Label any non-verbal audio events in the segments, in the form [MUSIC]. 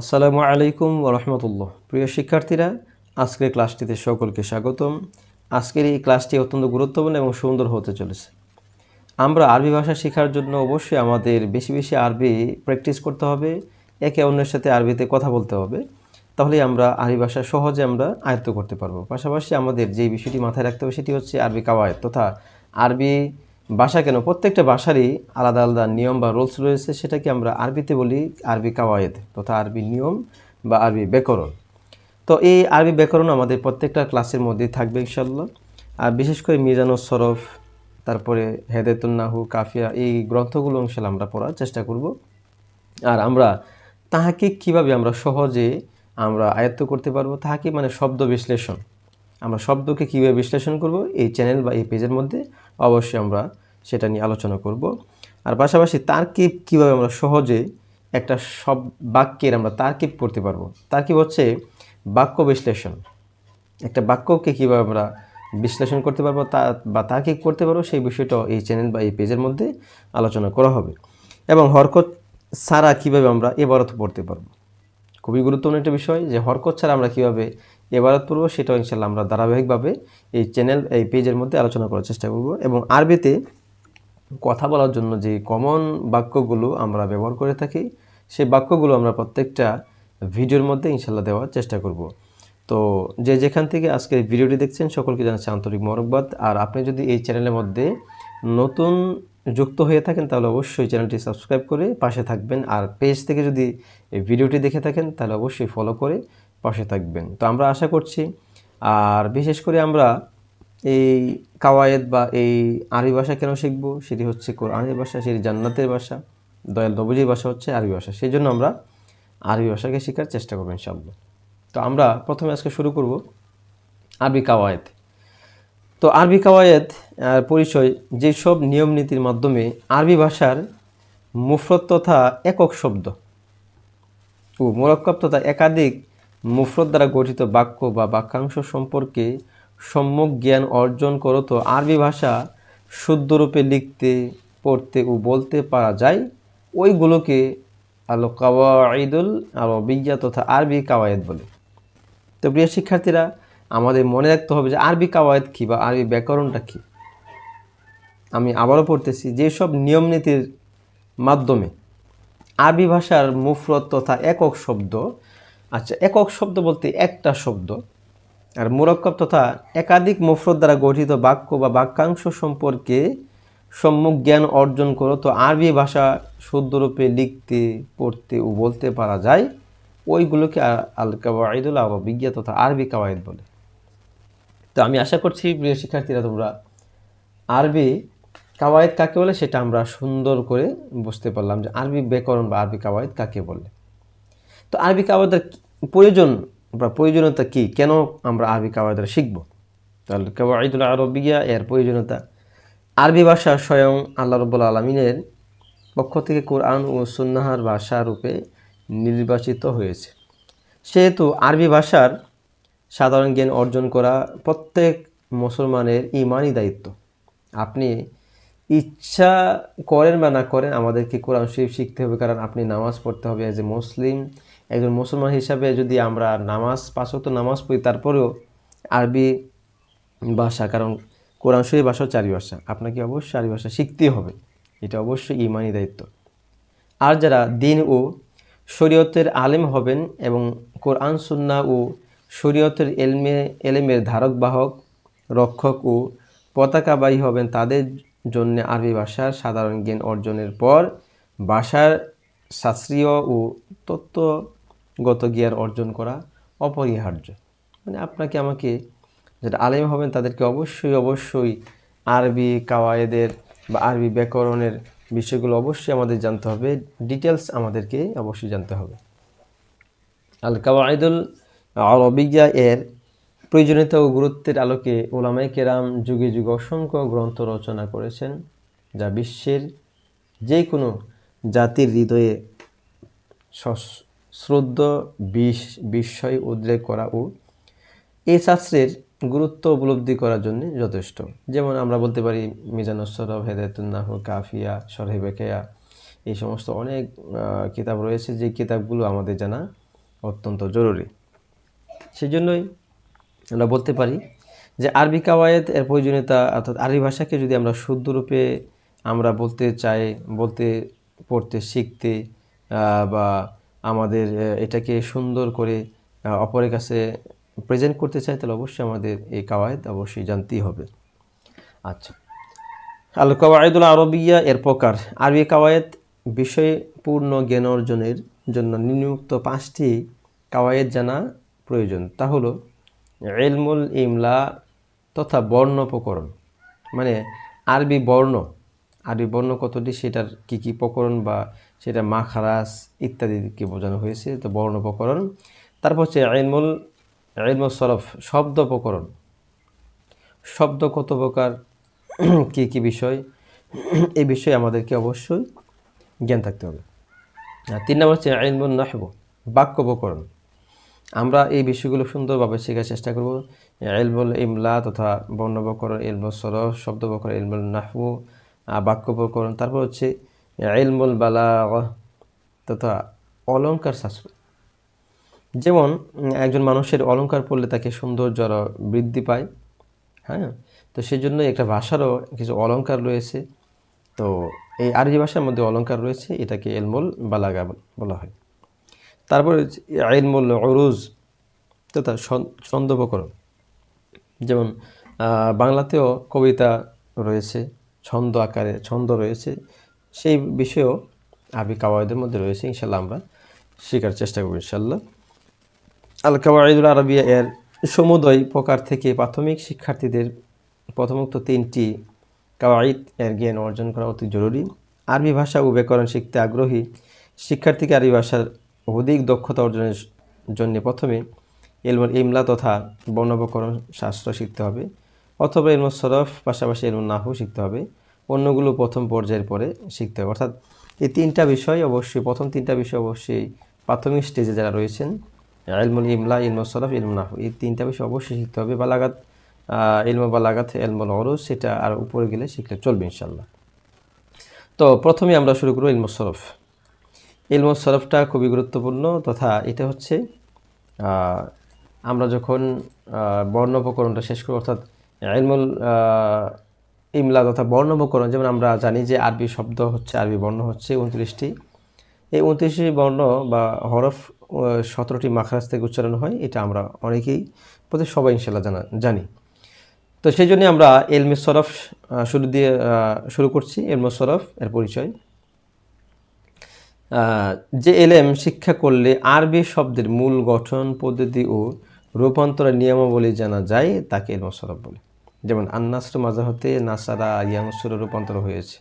আসসালামু আলাইকুম রহমতুল্লাহ। প্রিয় শিক্ষার্থীরা, আজকের ক্লাসটিতে সকলকে স্বাগতম। আজকের এই ক্লাসটি অত্যন্ত গুরুত্বপূর্ণ এবং সুন্দর হতে চলেছে। আমরা আরবি ভাষা শেখার জন্য অবশ্যই আমাদের বেশি বেশি আরবি প্র্যাকটিস করতে হবে, একে অন্যের সাথে আরবিতে কথা বলতে হবে। তাহলে আমরা আরবি ভাষা সহজে আমরা আয়ত্ত করতে পারব। পাশাপাশি আমাদের যে বিষয়টি মাথায় রাখতে হবে সেটি হচ্ছে আরবি কাওয়ায়ত তথা আরবি ভাষা কেন? প্রত্যেকটা ভাষারই আলাদা আলাদা নিয়ম বা রুলস রয়েছে, সেটাকে আমরা আরবিতে বলি আরবি কাওয়ায়েদ, তথা আরবি নিয়ম বা আরবি ব্যাকরণ। তো এই আরবি ব্যাকরণ আমাদের প্রত্যেকটা ক্লাসের মধ্যেই থাকবে ইনশাল্লাহ আর বিশেষ করে মিজানুস সরফ, তারপরে হেদায়তুন্নাহু, কাফিয়া, এই গ্রন্থগুলো ইনশাল্লাহ আমরা পড়ার চেষ্টা করব। আর আমরা তাহাকে কীভাবে আমরা সহজে আমরা আয়ত্ত করতে পারব? তাহাকে মানে শব্দ বিশ্লেষণ। আমরা শব্দকে কীভাবে বিশ্লেষণ করব? এই চ্যানেল বা এই পেজের মধ্যে অবশ্যই আমরা সেটা নিয়ে আলোচনা করব। আর পাশাপাশি তার্কিব কীভাবে আমরা সহজে একটা সব বাক্যের আমরা তার্কিব করতে পারব, তার্কিব হচ্ছে বাক্য বিশ্লেষণ। একটা বাক্যকে কীভাবে আমরা বিশ্লেষণ করতে পারব, তা বা তার্কিক করতে পারব, সেই বিষয়টা এই চ্যানেল বা এই পেজের মধ্যে আলোচনা করা হবে। এবং হরকত ছাড়া কীভাবে আমরা এবারত পড়তে পারব? খুবই গুরুত্বপূর্ণ একটা বিষয় যে হরকত ছাড়া আমরা কীভাবে এবারত পড়ব, সেটাও ইনশাল্লাহ আমরা ধারাবাহিকভাবে এই চ্যানেল, এই পেজের মধ্যে আলোচনা করার চেষ্টা করব। এবং আরবিতে কথা বলার জন্য যে কমন বাক্যগুলো আমরা ব্যবহার করে থাকি, সেই বাক্যগুলো আমরা প্রত্যেকটা ভিডিওর মধ্যে ইনশাল্লাহ দেওয়ার চেষ্টা করব। তো যে যেখান থেকে আজকের ভিডিওটি দেখছেন, সকলকে জানাচ্ছি আন্তরিক মরকবাদ আর আপনি যদি এই চ্যানেলের মধ্যে নতুন যুক্ত হয়ে থাকেন, তাহলে অবশ্যই চ্যানেলটি সাবস্ক্রাইব করে পাশে থাকবেন। আর পেজ থেকে যদি ভিডিওটি দেখে থাকেন, তাহলে অবশ্যই ফলো করে পাশে থাকবেন। তো আমরা আশা করছি, আর বিশেষ করে আমরা এই কাওয়ায়েদ বা এই আরবি ভাষা কেন শিখব? সেটি হচ্ছে কোরআনের ভাষা, সেটি জান্নাতের ভাষা। দয়াল নবজির ভাষা হচ্ছে আরবি ভাষা। সেই জন্য আমরা আরবি ভাষাকে শেখার চেষ্টা করব ইনশাআল্লাহ। তো আমরা প্রথমে আজকে শুরু করব আরবি কাওয়ায়েদ। তো আরবি কাওয়ায়েদ পরিচয় যেসব নিয়ম নীতির মাধ্যমে আরবি ভাষার মুফরত তথা একক শব্দ ও মোরক্কব তথা একাধিক মুফরত দ্বারা গঠিত বাক্য বা বাক্যাংশ সম্পর্কে সম্যক জ্ঞান অর্জন করো তো। আরবি ভাষা শুদ্ধরূপে লিখতে, পড়তে ও বলতে পারা যায়। ওইগুলোকে আলো কাওয়াইদুল আরবিয়া তথা আরবি কাওয়ায়েদ বলে। তো প্রিয় শিক্ষার্থীরা, আমাদের মনে রাখতে হবে যে আরবি কাওয়ায়েদ কী বা আরবি ব্যাকরণটা কী। আমি আবারও পড়তেছি, যেসব নিয়ম নীতির মাধ্যমে আরবি ভাষার মুফরত তথা একক শব্দ আচ্ছা একক শব্দ বলতে একটা শব্দ আর মুরক্কব তথা একাধিক মুফরত দ্বারা গঠিত বাক্য বা বাক্যাংশ সম্পর্কে সম্মুখ জ্ঞান অর্জন করো। তো আরবি ভাষা শুদ্ধরূপে লিখতে, পড়তে ও বলতে পারা যায়। ওইগুলোকে আল কাওয়াইদুল আরবিয়া তথা আরবি কাওয়াইদ বলে। তো আমি আশা করছি প্রিয় শিক্ষার্থীরা, তোমরা আরবি কাওয়ায়েদ কাকে বলে সেটা আমরা সুন্দর করে বুঝতে পারলাম যে আরবি ব্যাকরণ বা আরবি কাওয়ায়েদ কাকে বলে। তো আরবি কাওয়ায়দের প্রয়োজন বা প্রয়োজনীয়তা কী? কেন আমরা আরবি কাওয়ায়দরা শিখব? তাহলে কাওয়াইদুল আরবিয়া এর প্রয়োজনীয়তা। আরবি ভাষা স্বয়ং আল্লাহ রব্বুল আলমিনের পক্ষ থেকে কোরআন ও সুন্নাহার ভাষা রূপে নির্বাচিত হয়েছে। সেহেতু আরবি ভাষার সাধারণ জ্ঞান অর্জন করা প্রত্যেক মুসলমানের ইমানই দায়িত্ব। আপনি ইচ্ছা করেন বা না করেন, আমাদেরকে কোরআন শরীফ শিখতে হবে, কারণ আপনি নামাজ পড়তে হবে অ্যাজ এ মুসলিম একজন মুসলমান হিসাবে যদি আমরা নামাজ পাঁচত নামাজ পড়ি, তারপরেও আরবি ভাষা, কারণ কোরআন শরীফ ভাষা চারি ভাষা। আপনাকে অবশ্যই আরবি ভাষা শিখতেই হবে। এটা অবশ্যই ইমানই দায়িত্ব। আর যারা দিন ও শরীয়তের আলেম হবেন এবং কোরআন, সুন্না ও শরীয়তের এলমে, এলেমের ধারক বাহক রক্ষক ও পতাকাবাহী হবেন, তাদের জন্য আরবি ভাষার সাধারণ জ্ঞান অর্জনের পর ভাষার শাস্ত্রীয় ও তত্ত্বগত জ্ঞান অর্জন করা অপরিহার্য। মানে আপনাকে আমাকে যারা আলেম হবেন, তাদেরকে অবশ্যই অবশ্যই আরবি, কাওয়ায়েদের বা আরবি ব্যাকরণের বিষয়গুলো অবশ্যই আমাদের জানতে হবে। ডিটেলস আমাদেরকে অবশ্যই জানতে হবে। আল কাওয়াইদুল আরবিয়া এর প্রয়োজনীয়তা ও গুরুত্বের আলোকে ওলামাই কেরাম যুগে যুগে অসংখ্য গ্রন্থ রচনা করেছেন, যা বিশ্বের যে কোনো জাতির হৃদয়ে শ্রদ্ধ, বিষ, বিস্ময় উদ্রেক করা ও এই শাস্ত্রের গুরুত্ব উপলব্ধি করার জন্য যথেষ্ট। যেমন আমরা বলতে পারি মিজানুসরফ হেদায়তুল্লাহ কাফিয়া সরহেবেকেয়া এই সমস্ত অনেক কিতাব রয়েছে যে কিতাবগুলো আমাদের জানা অত্যন্ত জরুরি। সেই জন্যই আমরা বলতে পারি যে আরবি কাওয়ায়েত এর প্রয়োজনীয়তা, অর্থাৎ আরবি ভাষাকে যদি আমরা শুদ্ধরূপে আমরা বলতে চাই, বলতে, পড়তে শিখতে বা আমাদের এটাকে সুন্দর করে অপরের কাছে প্রেজেন্ট করতে চাই তাহলে অবশ্যই আমাদের এই কাওয়ায়েদ অবশ্যই জানতেই হবে। আচ্ছা। আল কাওয়ায়দুল আরবিয়া এর প্রকার। আরবি কাওয়ায়েদ বিষয়পূর্ণ জ্ঞান অর্জনের জন্য নিম্নোক্ত পাঁচটি কাওয়ায়েদ জানা প্রয়োজন। তা হলো এলমুল ইমলা তথা বর্ণ প্রকরণ। মানে আরবি বর্ণ আরবি বর্ণ কতটি, সেটার কি কি প্রকরণ বা সেটা মাখারাস ইত্যাদিকে বোঝানো হয়েছে তো বর্ণ প্রকরণ। তারপর হচ্ছে এলমুল এলমুল সরফ শব্দ প্রকরণ। শব্দ কত প্রকার, কি কি বিষয়, এই বিষয়ে আমাদেরকে অবশ্যই জ্ঞান থাকতে হবে। তিন নম্বর হচ্ছে আইনবন নাহব, বাক্য প্রকরণ। আমরা এই বিষয়গুলো সুন্দরভাবে শেখার চেষ্টা করব। এলবল ইমলা তথা বর্ণ প্রকরণ এলবল সরফ শব্দ প্রকরণ এলবল নাহবু বাক্য প্রকরণ। তারপর হচ্ছে এলমুল বালা তথা অলঙ্কার শাস্ত্র। যেমন, একজন মানুষের অলঙ্কার পড়লে তাকে সৌন্দর্য বৃদ্ধি পায় হ্যাঁ? তো সেই জন্য একটা ভাষারও কিছু অলঙ্কার রয়েছে। তো এই আরবি ভাষার মধ্যে অলঙ্কার রয়েছে, এটাকে এলমুল বালাগা বলা হয়। তারপরে এলমুল অরুজ তথা ছন- ছন্দ প্রকরণ যেমন বাংলাতেও কবিতা রয়েছে, ছন্দ আকারে ছন্দ রয়েছে। সেই বিষয়েও আরবি কাওয়ায়দের মধ্যে রয়েছে ইনশাল্লাহ আমরা শেখার চেষ্টা করব ইনশাল্লাহ আল কাওয়াইদুল আরবিয়া এর সমুদয় প্রকার থেকে প্রাথমিক শিক্ষার্থীদের প্রথমত তিনটি কাওয়াইদ এর জ্ঞান অর্জন করা অতি জরুরি। আরবি ভাষা ও ব্যাকরণ শিখতে আগ্রহী শিক্ষার্থীকে আরবি ভাষার অধিক দক্ষতা অর্জনের জন্য প্রথমে এলমুল ইমলা তথা বর্ণবকরণ শাস্ত্র শিখতে হবে, অথবা এলমুল সরফ পাশাপাশি এলমুল নাহু শিখতে হবে। অন্যগুলো প্রথম পর্যায়ের পরে শিখতে হবে। অর্থাৎ এই তিনটা বিষয় অবশ্যই প্রথম তিনটা বিষয় অবশ্যই প্রাথমিক স্টেজে যারা রয়েছেন ইলমুল ইমলা ইলমুল সরফ ইলমুল নাহু এই তিনটা বিষয় অবশ্যই শিখতে হবে। বালাগাত ইলমুল বালাগাত ইলমুল অরুজ সেটা আর উপরে গেলে শিখলে চলবে ইনশাল্লাহ তো প্রথমে আমরা শুরু করব ইলমুল সরফ। ইলমুল সরফটা খুবই গুরুত্বপূর্ণ তথা এটা হচ্ছে আমরা যখন আহ, বর্ণ প্রকরণটা শেষ করব অর্থাৎ ইলমুল আহ, ইমলা তথা বর্ণ প্রকরণ যেমন আমরা জানি যে আরবি শব্দ হচ্ছে, আরবি বর্ণ হচ্ছে উনত্রিশটি। এই উনত্রিশটি বর্ণ বা হরফ সতেরোটি মাখরাজ থেকে উচ্চারণ হয়, এটা আমরা অনেকেই প্রতি সবাই ইনশাল্লাহ জানা, জানি। তো সেই জন্য আমরা এলমে সরফ শুরু দিয়ে শুরু করছি, এলমে সরফ এর পরিচয়। যে এলেম শিক্ষা করলে আরবি শব্দের মূল গঠন, পদ্ধতি ও রূপান্তরের নিয়মাবলী জানা যায়, তাকে এলম সরফ বলে। যেমন আন্নাসর মাজা হতে নাসারা ইয়াংসুর রূপান্তর হয়েছে।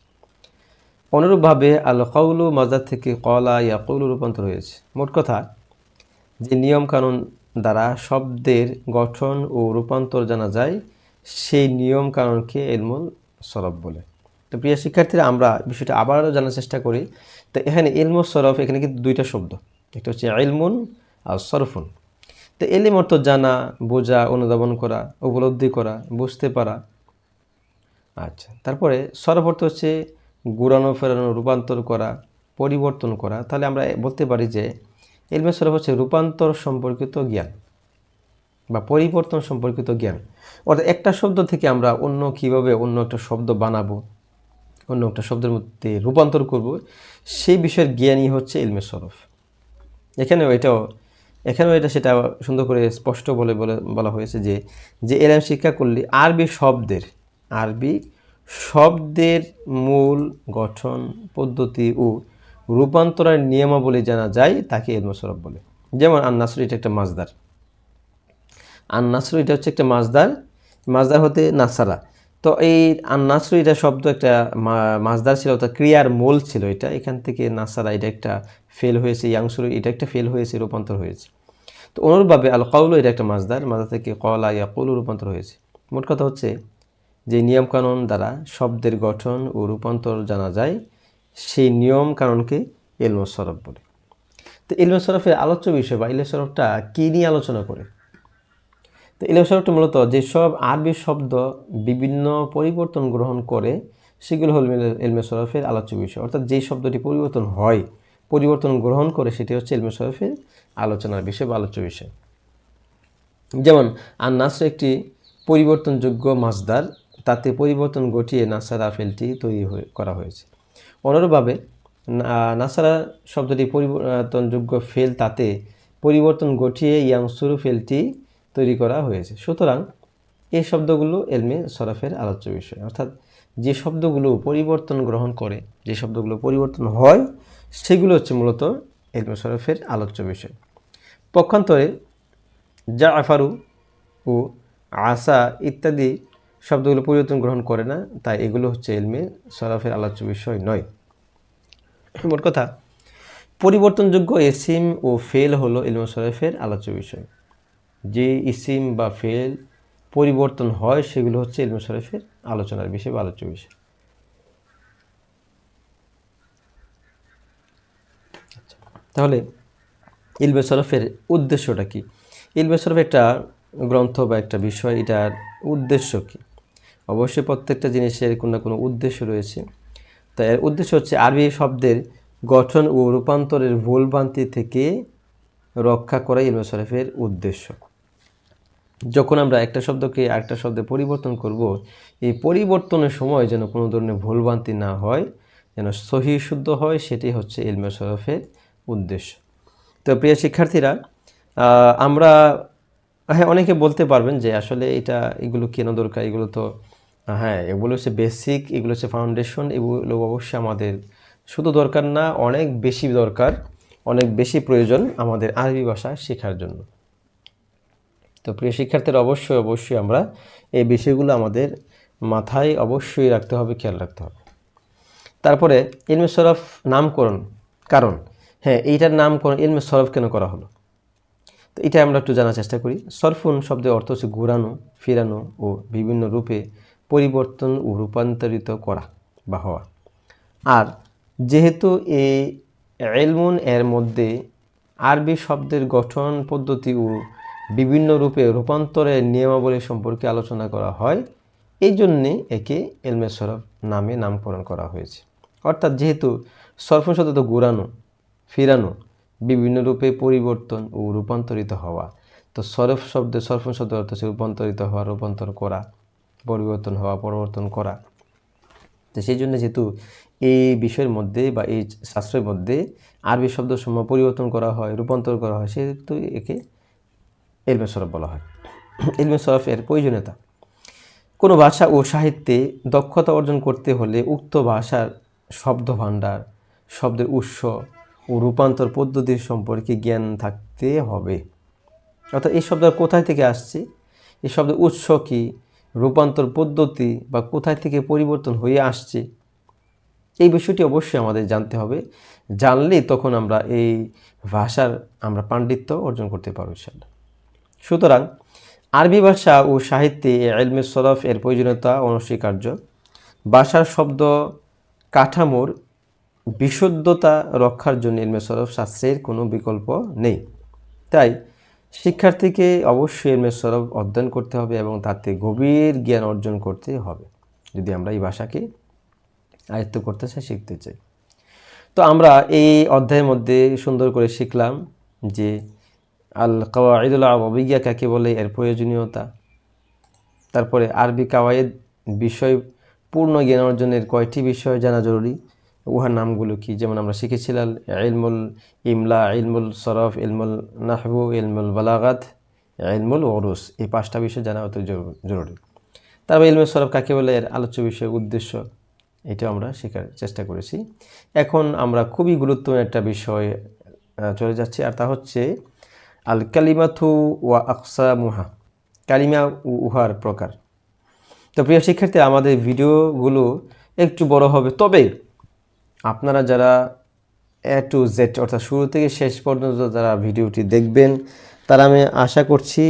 অনুরূপভাবে আল কৌলু মাজা থেকে কলা ইয়াকুলু রূপান্তর হয়েছে। মোট কথা, যে নিয়ম কানুন দ্বারা শব্দের গঠন ও রূপান্তর জানা যায়, সেই নিয়ম কানুনকে এলমুল সরফ বলে। তো প্রিয় শিক্ষার্থীরা, আমরা বিষয়টা আবারও জানার চেষ্টা করি। তো এখানে এলমু সরফ, এখানে কিন্তু দুইটা শব্দ। একটা হচ্ছে এলমুন আর সরফুন। তো এলিম অর্থ জানা, বোঝা, অনুধাবন করা, উপলব্ধি করা, বুঝতে পারা। আচ্ছা তারপরে সরফ অর্থ হচ্ছে গুড়ানো ফেরানো, রূপান্তর করা, পরিবর্তন করা। তাহলে আমরা বলতে পারি যে এলমে সরফ হচ্ছে রূপান্তর সম্পর্কিত জ্ঞান বা পরিবর্তন সম্পর্কিত জ্ঞান। অর্থাৎ একটা শব্দ থেকে আমরা অন্য কীভাবে অন্য একটা শব্দ বানাবো, অন্য একটা শব্দের মধ্যে রূপান্তর করব, সেই বিষয়ের জ্ঞানই হচ্ছে ইলমে সরফ। এখানেও এটাও এখানেও এটা সেটা সুন্দর করে স্পষ্ট বলে বলে হয়েছে যে যে এলএম শিক্ষা করলে আরবি শব্দের আরবি শব্দের মূল গঠন, পদ্ধতি ও রূপান্তরের নিয়মাবলী জানা যায় তাকে এলমে সরফ বলে। যেমন আন্নাসর এটা একটা মাজদার আন নাসরু এটা হচ্ছে একটা মাজদার মাজদার হতে নাসারা। তো এই আন নাসরু এটা শব্দ একটা মা- মাজদার ছিল, অর্থাৎ ক্রিয়ার মূল ছিল এটা। এখান থেকে নাসারা এটা একটা ফেল হয়েছে, ইয়াংসুরু এটা একটা ফেল হয়েছে, রূপান্তর হয়েছে। তো অনুরূপভাবে আল কাউলু এটা একটা মাজদার মাজদার থেকে কলা, ইয়াকুলু রূপান্তর হয়েছে। মোট কথা হচ্ছে, যে নিয়মকানুন দ্বারা শব্দের গঠন ও রূপান্তর জানা যায়, সেই নিয়ম কানুনকে এলমো সরফ বলে। তো এলমো সরফের আলোচ্য বিষয় বা ইলমো সরফটা কী নিয়ে আলোচনা করে? তো ইলম শরফটা মূলত যেসব আরবি শব্দ বিভিন্ন পরিবর্তন গ্রহণ করে, সেগুলো হল এলমে সরফের আলোচ্য বিষয়। অর্থাৎ যে শব্দটি পরিবর্তন হয়, পরিবর্তন গ্রহণ করে সেটি হচ্ছে এলমে সরফের আলোচনার বিষয় বা আলোচ্য বিষয়। যেমন আর নাসর একটি পরিবর্তনযোগ্য মাসদার তাতে পরিবর্তন ঘটিয়ে নাসারা ফেলটি তৈরি করা হয়েছে। অনুরূপভাবে নাসারা শব্দটি পরিবর্তনযোগ্য ফেল তাতে পরিবর্তন ঘটিয়ে ইয়াংসুরু ফেলটি তৈরি করা হয়েছে। সুতরাং এই শব্দগুলো এলমে সরাফের আলোচ্য বিষয়। অর্থাৎ যে শব্দগুলো পরিবর্তন গ্রহণ করে, যে শব্দগুলো পরিবর্তন হয়, সেগুলো হচ্ছে মূলত এলমে সরফের আলোচ্য বিষয়। পক্ষান্তরে যা জাফারু ও আসা ইত্যাদি শব্দগুলো পরিবর্তন গ্রহণ করে না, তাই এগুলো হচ্ছে এলমে সরফের আলোচ্য বিষয় নয়। মোট কথা, পরিবর্তনযোগ্য এসিম ও ফেল হলো এলমে সরফের আলোচ্য বিষয়। যে ইসিম বা ফেল পরিবর্তন হয়, সেগুলো হচ্ছে ইলমে শরীফের আলোচনার বিষয় বা আলোচ্য বিষয়। তাহলে ইলমে শরফের উদ্দেশ্যটা কি? ইলমে শরফ একটা গ্রন্থ বা একটা বিষয়, এটার উদ্দেশ্য কি? অবশ্যই প্রত্যেকটা জিনিসের কোনো না কোনো উদ্দেশ্য রয়েছে। তো এর উদ্দেশ্য হচ্ছে আরবি শব্দের গঠন ও রূপান্তরের ভুলভ্রান্তি থেকে রক্ষা করা ইলমে শরফের উদ্দেশ্য। যখন আমরা একটা শব্দকে আরেকটা শব্দে পরিবর্তন করব, এই পরিবর্তনের সময় যেন কোনো ধরনের ভুলভ্রান্তি না হয়, যেন সহি শুদ্ধ হয়, সেটি হচ্ছে ইলমে শরফের উদ্দেশ্য। তো প্রিয় শিক্ষার্থীরা আমরা হ্যাঁ অনেকে বলতে পারবেন যে আসলে এটা, এগুলো কেন দরকার, এগুলো তো হ্যাঁ এগুলো হচ্ছে বেসিক এগুলো হচ্ছে ফাউন্ডেশন এগুলো অবশ্যই আমাদের শুধু দরকার না, অনেক বেশি দরকার, অনেক বেশি প্রয়োজন আমাদের আরবি ভাষা শেখার জন্য। তো প্রিয় শিক্ষার্থীরা, অবশ্যই অবশ্যই আমরা এই বিষয়গুলো আমাদের মাথায় অবশ্যই রাখতে হবে, খেয়াল রাখতে হবে। তারপরে ইলমে সরফ নামকরণ কারণ। হ্যাঁ এইটার নামকরণ ইলমে সরফ কেন করা হলো? তো এটা আমরা একটু জানার চেষ্টা করি। সরফুন শব্দের অর্থ হচ্ছে ঘোরানো, ফেরানো ও বিভিন্ন রূপে পরিবর্তন ও রূপান্তরিত করা বা হওয়া। আর যেহেতু এই এলমুন এর মধ্যে আরবি শব্দের গঠন, পদ্ধতি ও বিভিন্ন রূপে রূপান্তরের নিয়মাবলী সম্পর্কে আলোচনা করা হয়। এই জন্যে একে এলমে সরফ নামে নামকরণ করা হয়েছে। অর্থাৎ যেহেতু সরফ শব্দ ঘোরানো ফিরানো, বিভিন্ন রূপে পরিবর্তন ও রূপান্তরিত হওয়া। তো সরফ শব্দে সরফ অর্থ হচ্ছে রূপান্তরিত হওয়া, রূপান্তর করা, পরিবর্তন হওয়া, পরিবর্তন করা। তো সেই জন্য যেহেতু এই বিষয়ের মধ্যে বা এই শাস্ত্রের মধ্যে আরবি শব্দ সময় পরিবর্তন করা হয়, রূপান্তর করা হয়, সেহেতু একে এলমে সরফ বলা হয়। এলমে সরফ এর প্রয়োজনীয়তা। কোনো ভাষা ও সাহিত্যে দক্ষতা অর্জন করতে হলে উক্ত ভাষার শব্দ ভাণ্ডার শব্দের উৎস ও রূপান্তর পদ্ধতির সম্পর্কে জ্ঞান থাকতে হবে। অর্থাৎ এই শব্দ কোথায় থেকে আসছে? এই শব্দের উৎস কী? রূপান্তর পদ্ধতি বা কোথায় থেকে পরিবর্তন হয়ে আসছে? এই বিষয়টি অবশ্যই আমাদের জানতে হবে। জানলেই তখন আমরা এই ভাষার আমরা পাণ্ডিত্য অর্জন করতে পারব ইনশাল্লাহ সুতরাং আরবি ভাষা ও সাহিত্যে এলমে সরফ এর প্রয়োজনীয়তা অনস্বীকার্য। ভাষার শব্দ কাঠামোর বিশুদ্ধতা রক্ষার জন্য এলমে সরফ শাস্ত্রের কোনো বিকল্প নেই। তাই শিক্ষার্থীকে অবশ্যই এলমে সরফ অধ্যয়ন করতে হবে এবং তাতে গভীর জ্ঞান অর্জন করতে হবে, যদি আমরা এই ভাষাকে আয়ত্ত করতে চাই, শিখতে চাই। তো আমরা এই অধ্যায়ের মধ্যে সুন্দর করে শিখলাম যে আল কাওয়াইদুল আরবিয়া কাকে বলে? এর প্রয়োজনীয়তা। তারপরে আরবি কাওয়ায়েদ বিষয়, পূর্ণ জ্ঞান অর্জনের কয়টি বিষয় জানা জরুরি? উহার নামগুলো কি? যেমন আমরা শিখেছিলাম, ইলমুল ইমলা, ইলমুল সরফ, ইলমুল নাহবু ইলমুল বালাগাত, ইলমুল ওরুস। এই পাঁচটা বিষয় জানা অত জরু- জরুরি। তারপর ইলমুল সরফ কাকে বলে? এর আলোচ্য বিষয় উদ্দেশ্য। এটাও আমরা শেখার চেষ্টা করেছি। এখন আমরা খুবই গুরুত্বপূর্ণ একটা বিষয় চলে যাচ্ছি, আর তা হচ্ছে আল কালিমাথু ওয়া আকসা মুহা কালিমা উহার প্রকার। তো প্রিয় শিক্ষার্থী, আমাদের ভিডিওগুলো একটু বড় হবে। তবে আপনারা যারা এ টু জেড অর্থাৎ শুরু থেকে শেষ পর্যন্ত যারা ভিডিওটি দেখবেন, তারা আমি আশা করছি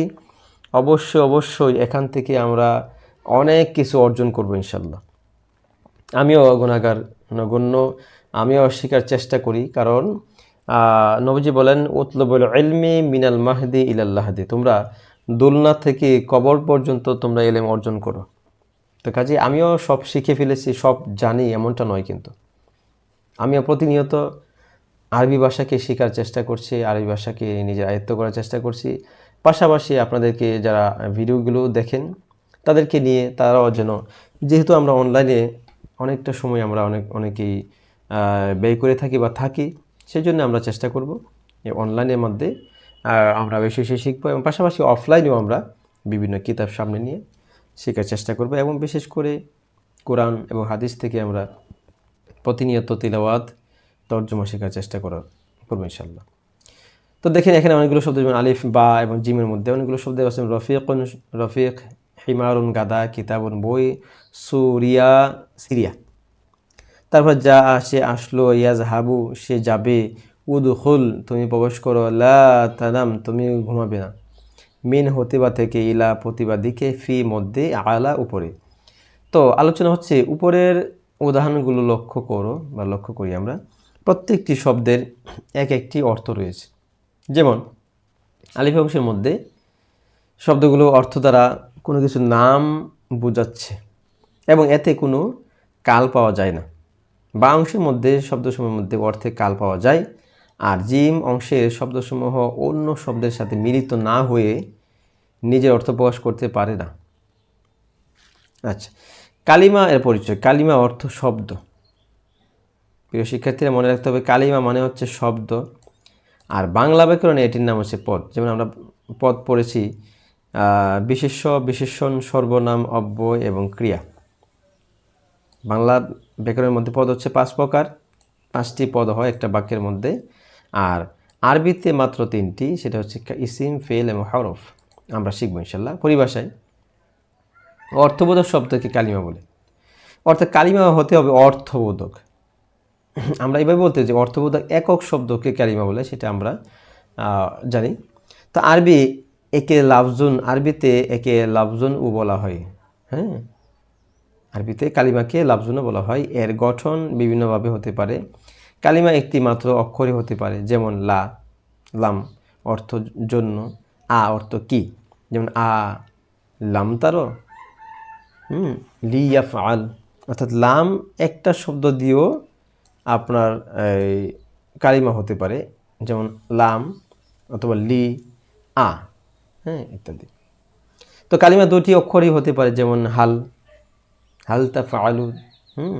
অবশ্যই অবশ্যই এখান থেকে আমরা অনেক কিছু অর্জন করব ইনশাল্লাহ আমিও গুণাগার নগণ্য, আমিও শেখার চেষ্টা করি, কারণ নবীজি বলেন, উতলবুল এলমি মিনাল মাহদি ইলাল্লাহদি তোমরা দোলনা থেকে কবর পর্যন্ত তোমরা এলেম অর্জন করো। তো কাজে আমিও সব শিখে ফেলেছি, সব জানি, এমনটা নয় কিন্তু। আমিও প্রতিনিয়ত আরবি ভাষাকে শেখার চেষ্টা করছি, আরবি ভাষাকে নিজের আয়ত্ত করার চেষ্টা করছি। পাশাপাশি আপনাদেরকে যারা ভিডিওগুলো দেখেন, তাদেরকে নিয়ে তারাও যেন, যেহেতু আমরা অনলাইনে অনেকটা সময় আমরা অনেক, অনেকেই ব্যয় করে থাকি বা থাকি সেই জন্য আমরা চেষ্টা করব অনলাইনের মধ্যে আমরা বেশি বেশি শিখব এবং পাশাপাশি অফলাইনেও আমরা বিভিন্ন কিতাব সামনে নিয়ে শেখার চেষ্টা করব এবং বিশেষ করে কোরআন এবং হাদিস থেকে আমরা প্রতিনিয়ত তিলাওয়াত, তর্জমা শেখার চেষ্টা করার করব ইনশাল্লাহ তো দেখেন এখানে অনেকগুলো শব্দ যেমন আলিফ, বা এবং জিমের মধ্যে অনেকগুলো শব্দ আছে রফিক রফিক, হিমারুন, গাদা, কিতাবুন, বই, সুরিয়া, সিরিয়া। তারপর যা সে আসলো ইয়াজ হাবু সে যাবে। উদ হুল তুমি প্রবেশ করো। লা তুমি ঘুমাবে না। মিন হতিবা থেকে ইলা প্রতিবা দিকে ফি মধ্যে আলা উপরে। তো আলোচনা হচ্ছে উপরের উদাহরণগুলো লক্ষ্য করো বা লক্ষ্য করি আমরা। প্রত্যেকটি শব্দের এক একটি অর্থ রয়েছে। যেমন, আলিফ অংশের মধ্যে শব্দগুলো অর্থ দ্বারা কোনো কিছু নাম বোঝাচ্ছে এবং এতে কোনো কাল পাওয়া যায় না। বা অংশের মধ্যে শব্দসমূহের মধ্যে অর্থে কাল পাওয়া যায়। আর জিম অংশের শব্দসমূহ অন্য শব্দের সাথে মিলিত না হয়ে নিজের অর্থ প্রকাশ করতে পারে না। আচ্ছা কালিমা এর পরিচয়। কালিমা অর্থ শব্দ। প্রিয় শিক্ষার্থীরা, মনে রাখতে হবে, কালিমা মানে হচ্ছে শব্দ। আর বাংলা ব্যাকরণে এটির নাম হচ্ছে পদ। যেমন আমরা পদ পড়েছি বিশেষ্য, বিশেষণ, সর্বনাম, অব্যয় এবং ক্রিয়া। বাংলা ব্যাকরণের মধ্যে পদ হচ্ছে পাঁচ প্রকার, পাঁচটি পদ হয় একটা বাক্যের মধ্যে। আর আরবিতে মাত্র তিনটি, সেটা হচ্ছে ইসিম ফেল এবং হরফ। আমরা শিখব ইনশাল্লাহ পরিভাষায়। অর্থবোধক শব্দকে কালিমা বলে। অর্থাৎ কালিমা হতে হবে অর্থবোধক। আমরা এভাবে বলতে যে অর্থবোধক একক শব্দকে কালিমা বলে, সেটা আমরা জানি। তো আরবি একে লাফজুন, আরবিতে একে লাফজুন ও বলা হয়। হ্যাঁ? আরবিতে কালিমাকে লাফজুনও বলা হয়। এর গঠন বিভিন্নভাবে হতে পারে। কালিমা একটি মাত্র অক্ষরে হতে পারে, যেমন লা, লাম, অর্থ জন্য। আ, অর্থ কি? যেমন আ, লাম তারো। হুম লিয়াফ আল অর্থাৎ লাম একটা শব্দ দিয়েও আপনার কালিমা হতে পারে, যেমন লাম অথবা লি, আ হ্যাঁ ইত্যাদি। তো কালিমা দুটি অক্ষরই হতে পারে, যেমন হাল হাল তা ফালু হুম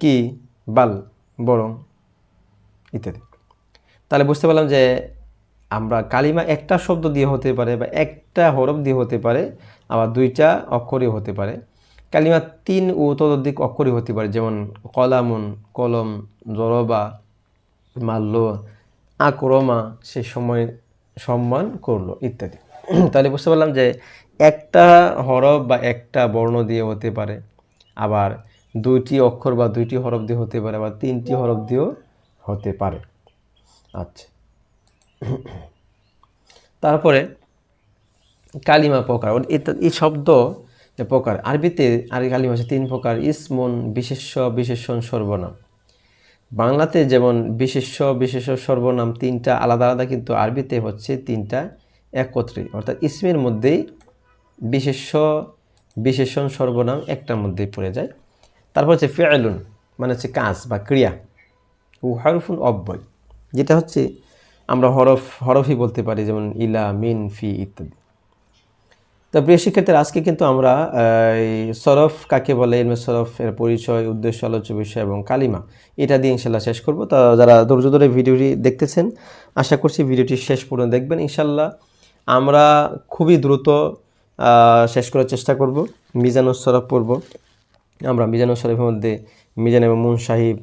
কি, বাল, বরং ইত্যাদি। তাহলে বুঝতে পারলাম যে আমরা কালিমা একটা শব্দ দিয়ে হতে পারে বা একটা হরফ দিয়ে হতে পারে, আবার দুইটা অক্ষরই হতে পারে। কালিমা তিন ও ততোধিক অক্ষরই হতে পারে, যেমন কলামুন, কলম, জরবা, মাল্য, আক্রমা, সে সময় সম্মান করল, ইত্যাদি। তাহলে বুঝতে পারলাম যে একটা হরফ বা একটা বর্ণ দিয়ে হতে পারে। আবার দুইটি অক্ষর বা দুইটি হরফ দিয়ে হতে পারে আবার তিনটি হরফ দিয়েও হতে পারে। আচ্ছা। তারপরে কালিমা প্রকার। ওর এই শব্দ প্রকার। আরবিতে আর কালিমা আছে, তিন প্রকার। ইসমন, বিশেষ্য বিশেষণ সর্বনাম। বাংলাতে যেমন বিশেষ্য বিশেষ সর্বনাম তিনটা আলাদা আলাদা, কিন্তু আরবিতে হচ্ছে তিনটা একত্রে। অর্থাৎ ইসমের মধ্যেই বিশেষ্য, বিশেষণ সর্বনাম একটার মধ্যেই পড়ে যায়। তারপর হচ্ছে ফেয়ালুন মানে হচ্ছে কাজ বা ক্রিয়া। ও হরফুন অব্যয়, যেটা হচ্ছে আমরা হরফ, হরফই বলতে পারি, যেমন ইলা, মিন, ফি ইত্যাদি। তো প্রিয় শিক্ষার্থীরা, আজকে কিন্তু আমরা সরফ কাকে বলে, ইলমে সরফ, এর পরিচয়, উদ্দেশ্য, আলোচ্য বিষয় এবং কালিমা, এটা দিয়ে ইনশাল্লাহ শেষ করব। তো যারা ধৈর্য ধরে ভিডিওটি দেখতেছেন, আশা করছি ভিডিওটি শেষ পর্যন্ত দেখবেন। ইনশাল্লাহ আমরা খুবই দ্রুত শেষ করার চেষ্টা করব। মিজানুস সরফ পড়ব। আমরা মিজানুস সরফের মধ্যে মিজান এবং মুন সাহিব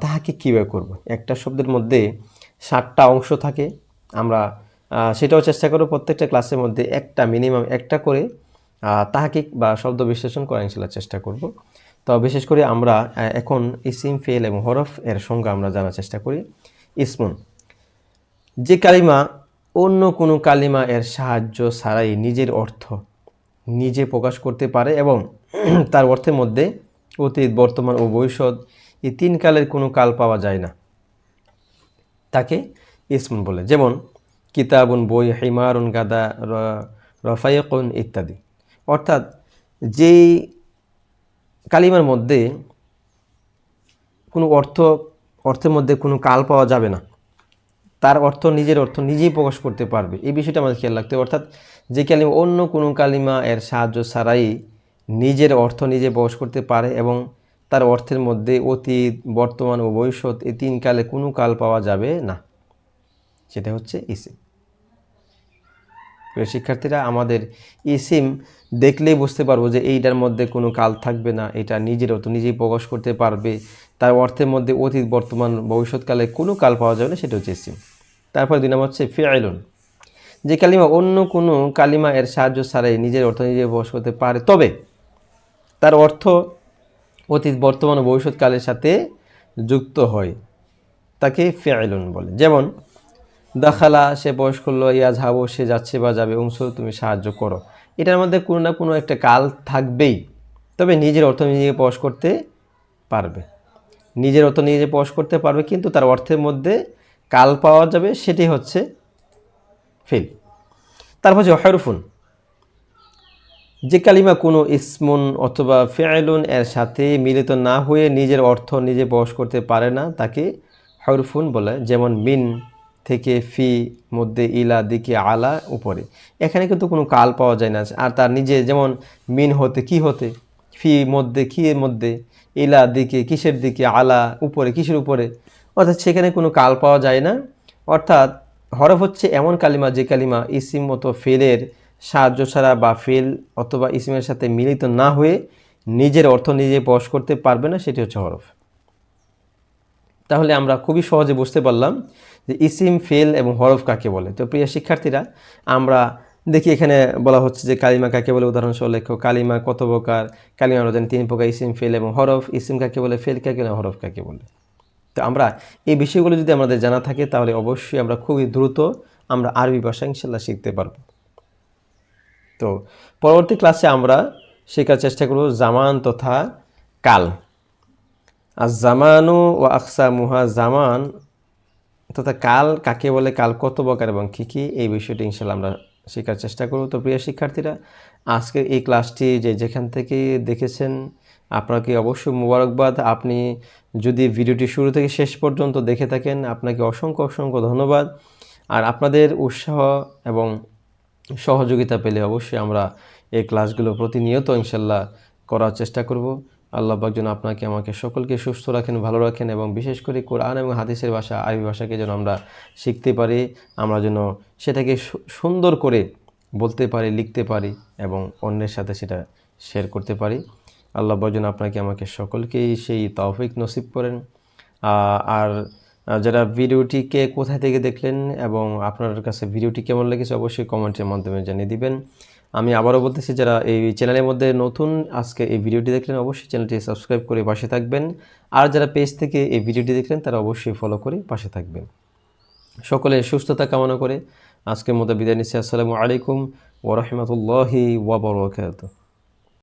তাহাকে কীভাবে করব? একটা শব্দের মধ্যে ষাটটা অংশ থাকে। আমরা সেটাও চেষ্টা করব প্রত্যেকটা ক্লাসের মধ্যে একটা মিনিমাম একটা করে আহ, তাহাকিক বা শব্দ বিশ্লেষণ করার ইনশাল্লাহ চেষ্টা করব। তো বিশেষ করে আমরা এখন ইসিম ফেল এবং হরফ এর সঙ্গে আমরা জানার চেষ্টা করি। ইসমুন। যে কালিমা অন্য কোনো কালিমা এর সাহায্য ছাড়াই নিজের অর্থ নিজে প্রকাশ করতে পারে এবং [CLEARS THROAT] তার অর্থের মধ্যে অতীত, বর্তমান ও ভবিষ্যৎ এই তিন কালের কোনো কাল পাওয়া যায় না। তাকে ইসমুন বলে, যেমন কিতাবুন, বই, হিমারুন, গাদা রফায়কুন ইত্যাদি। অর্থাৎ যেই কালিমার মধ্যে কোনো অর্থ, অর্থের মধ্যে কোনো কাল পাওয়া যাবে না। তার অর্থ, নিজের অর্থ নিজেই প্রকাশ করতে পারবে। এই বিষয়টা আমাদের খেয়াল রাখতে হবে। অর্থাৎ যে কালিমা, অন্য কোনো কালিমা এর সাহায্য ছাড়াই নিজের অর্থ নিজে প্রকাশ করতে পারে এবং তার অর্থের মধ্যে অতীত, বর্তমান ও ভবিষ্যৎ এই তিন কালে কোনো কাল পাওয়া যাবে না। সেটা হচ্ছে ইসিম প্রিয় শিক্ষার্থীরা, আমাদের ইসিম দেখলেই বুঝতে পারব যে এইটার মধ্যে কোনো কাল থাকবে না, এটা নিজের অর্থ নিজেই প্রকাশ করতে পারবে, তার অর্থের মধ্যে অতীত, বর্তমান ভবিষ্যৎকালে কোনো কাল পাওয়া যাবে না, সেটা হচ্ছে ইসিম তারপর দুই নম্বর হচ্ছে ফেআইলুন। যে কালিমা অন্য কোনো কালিমা এর সাহায্য ছাড়াই নিজের অর্থ নিজে প্রকাশ করতে পারে, তবে তার অর্থ অতীত, বর্তমান ও ভবিষ্যৎকালের সাথে যুক্ত হয়। তাকে ফেআইলুন বলে। যেমন, দাখালা, সে বয়স করল ইয়াজ হাবো সে যাচ্ছে বা যাবে অংশ তুমি সাহায্য করো। এটার মধ্যে কোনো না কোনো একটা কাল থাকবেই, তবে নিজের অর্থ নিজে প্রকাশ করতে পারবে। নিজের অর্থ নিজে প্রকাশ করতে পারবে, কিন্তু তার অর্থের মধ্যে কাল পাওয়া যাবে সেটি হচ্ছে ফিল। তারপর হচ্ছে হরফুন। যে কালিমা কোনো ইসমুন অথবা ফেআলুন এর সাথে মিলিত না হয়ে নিজের অর্থ নিজে প্রকাশ করতে পারে না, তাকে হরফুন বলে, যেমন মিন থেকে ফি, মধ্যে ইলা, দিকে আলা, উপরে। এখানে কিন্তু কোনো কাল পাওয়া যায় না। আর তার নিজে যেমন মিন হতে কি হতে, ফি, মধ্যে কি মধ্যে, ইলা, দিকে, কিসের দিকে, আলা, উপরে, কিসের উপরে অর্থাৎ সেখানে কোনো কাল পাওয়া যায় না। অর্থাৎ হরফ হচ্ছে এমন কালিমা যে কালিমা ইসিম মতো ফেলের সাহায্য ছাড়া বা ফেল অথবা ইসিমের সাথে মিলিত না হয়ে নিজের অর্থ নিজে প্রকাশ করতে পারবে না, সেটি হচ্ছে হরফ। তাহলে আমরা খুবই সহজে বুঝতে পারলাম যে ইসিম, ফেল এবং হরফ কাকে বলে। তো প্রিয় শিক্ষার্থীরা, আমরা দেখি এখানে বলা হচ্ছে যে কালিমা কাকে বলে উদাহরণসহ লেখো, কালিমা কত প্রকার? কালিমা আমরা জানি তিন প্রকার, ইসিম, ফেল এবং হরফ। ইসিম কাকে বলে, ফেল কাকে বলে, হরফ কাকে বলে? তো আমরা এই বিষয়গুলো যদি আমাদের জানা থাকে, তাহলে অবশ্যই আমরা খুবই দ্রুত আমরা আরবি ভাষা ইনশাল্লাহ শিখতে পারব। তো পরবর্তী ক্লাসে আমরা শেখার চেষ্টা করব জামান তথা কাল। আর জামানু ও আকসা মুহা জামান তথা কাল কাকে বলে, কাল কত প্রকার এবং কী কী, এই বিষয়টি ইনশাল্লাহ আমরা শেখার চেষ্টা করব। তো প্রিয় শিক্ষার্থীরা, আজকের এই ক্লাসটি যে যেখান থেকে দেখেছেন আপনাকে অবশ্যই মোবারকবাদ। আপনি যদি ভিডিওটি শুরু থেকে শেষ পর্যন্ত দেখে থাকেন, আপনাকে অসংখ্য অসংখ্য ধন্যবাদ। আর আপনাদের উৎসাহ এবং সহযোগিতা পেলে অবশ্যই আমরা এই ক্লাসগুলো প্রতিনিয়ত ইনশাল্লাহ করার চেষ্টা করব। আল্লাহ যেন আপনাকে, আমাকে সকলকে সুস্থ রাখেন, ভালো রাখেন এবং বিশেষ করে কোরআন এবং হাদিসের ভাষা, আরবি ভাষাকে যেন আমরা শিখতে পারি, আমরা যেন সেটাকে সুন্দর করে বলতে পারি, লিখতে পারি এবং অন্যের সাথে সেটা শেয়ার করতে পারি। আল্লাহ যেন আপনাকে, আমাকে সকলকেই সেই তৌফিক নসিব করেন। আর যারা ভিডিওটিকে কোথা থেকে দেখলেন এবং আপনার কাছে ভিডিওটি কেমন লেগেছে অবশ্যই কমেন্টের মাধ্যমে জানিয়ে দিবেন। আমি আবারও বলতেছি, যারা এই চ্যানেলের মধ্যে নতুন, আজকে এই ভিডিওটি দেখলেন অবশ্যই চ্যানেলটি সাবস্ক্রাইব করে পাশে থাকবেন। আর যারা পেজ থেকে এই ভিডিওটি দেখলেন, তারা অবশ্যই ফলো করে পাশে থাকবেন। সকলে সুস্থতা কামনা করে আজকের মতো বিদায় নিচ্ছি। আসসালামু আলাইকুম ওরহমতুল্লাহি ওয়াবরকাত